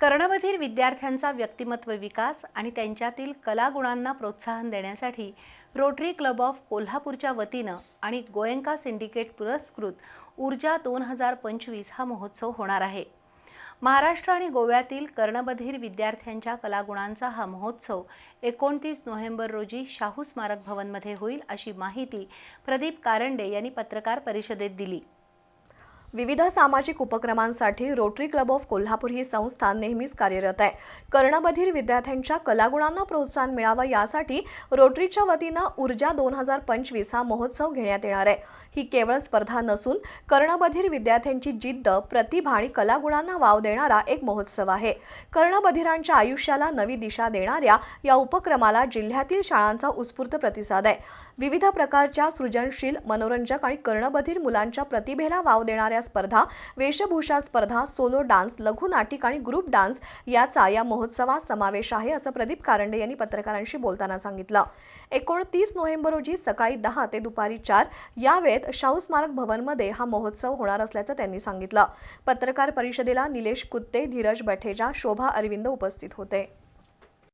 कर्णबधीर विद्यार्थ्यांचा व्यक्तिमत्व विकास आणि त्यांच्यातील कलागुणांना प्रोत्साहन देण्यासाठी रोटरी क्लब ऑफ कोल्हापूरच्या वतीनं आणि गोयंका सिंडिकेट पुरस्कृत ऊर्जा दोन हजार पंचवीस हा महोत्सव होणार आहे. महाराष्ट्र आणि गोव्यातील कर्णबधीर विद्यार्थ्यांच्या कलागुणांचा हा महोत्सव एकोणतीस नोव्हेंबर रोजी शाहू स्मारक भवनमध्ये होईल अशी माहिती प्रदीप कारंडे यांनी पत्रकार परिषदेत दिली. विविध सामाजिक उपक्रमांसाठी रोटरी क्लब ऑफ कोल्हापूर ही संस्था नेहमीच कार्यरत आहे. कर्णबधीर विद्यार्थ्यांच्या कलागुणांना प्रोत्साहन मिळावं यासाठी रोटरीच्या वतीनं ऊर्जा दोन हजार पंचवीस हा महोत्सव घेण्यात येणार आहे. ही केवळ स्पर्धा नसून कर्णबधीर विद्यार्थ्यांची जिद्द प्रतिभा आणि कलागुणांना वाव देणारा एक महोत्सव आहे. कर्णबधिरांच्या आयुष्याला नवी दिशा देणाऱ्या या उपक्रमाला जिल्ह्यातील शाळांचा उत्स्फूर्त प्रतिसाद आहे. विविध प्रकारच्या सृजनशील मनोरंजक आणि कर्णबधीर मुलांच्या प्रतिभेला वाव देणाऱ्या स्पर्धा वेशभूषा स्पर्धा सोलो डान्स लघुनाटिक आणि ग्रुप डान्स याचा या महोत्सवात समावेश आहे असं प्रदीप कारंडे यांनी पत्रकारांशी बोलताना सांगितलं. एकोणतीस नोव्हेंबर रोजी सकाळी दहा ते दुपारी चार या वेळेत शाहू स्मारक भवनमध्ये हा महोत्सव होणार असल्याचं त्यांनी सांगितलं. पत्रकार परिषदेला निलेश कुत्ते धीरज बठेजा शोभा अरविंद उपस्थित होते.